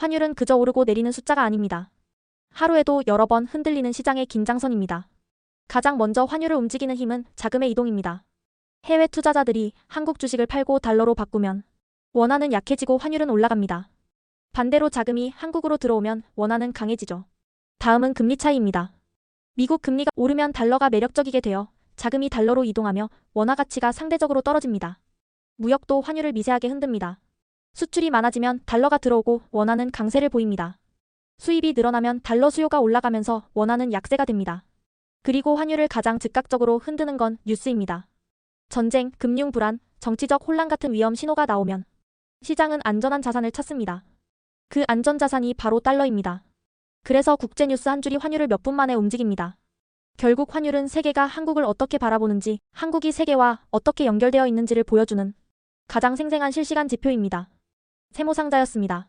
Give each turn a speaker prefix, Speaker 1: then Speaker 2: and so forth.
Speaker 1: 환율은 그저 오르고 내리는 숫자가 아닙니다. 하루에도 여러 번 흔들리는 시장의 긴장선입니다. 가장 먼저 환율을 움직이는 힘은 자금의 이동입니다. 해외 투자자들이 한국 주식을 팔고 달러로 바꾸면 원화는 약해지고 환율은 올라갑니다. 반대로 자금이 한국으로 들어오면 원화는 강해지죠. 다음은 금리 차이입니다. 미국 금리가 오르면 달러가 매력적이게 되어 자금이 달러로 이동하며 원화 가치가 상대적으로 떨어집니다. 무역도 환율을 미세하게 흔듭니다. 수출이 많아지면 달러가 들어오고 원화는 강세를 보입니다. 수입이 늘어나면 달러 수요가 올라가면서 원화는 약세가 됩니다. 그리고 환율을 가장 즉각적으로 흔드는 건 뉴스입니다. 전쟁, 금융 불안, 정치적 혼란 같은 위험 신호가 나오면 시장은 안전한 자산을 찾습니다. 그 안전 자산이 바로 달러입니다. 그래서 국제뉴스 한 줄이 환율을 몇 분 만에 움직입니다. 결국 환율은 세계가 한국을 어떻게 바라보는지, 한국이 세계와 어떻게 연결되어 있는지를 보여주는 가장 생생한 실시간 지표입니다. 세모상자였습니다.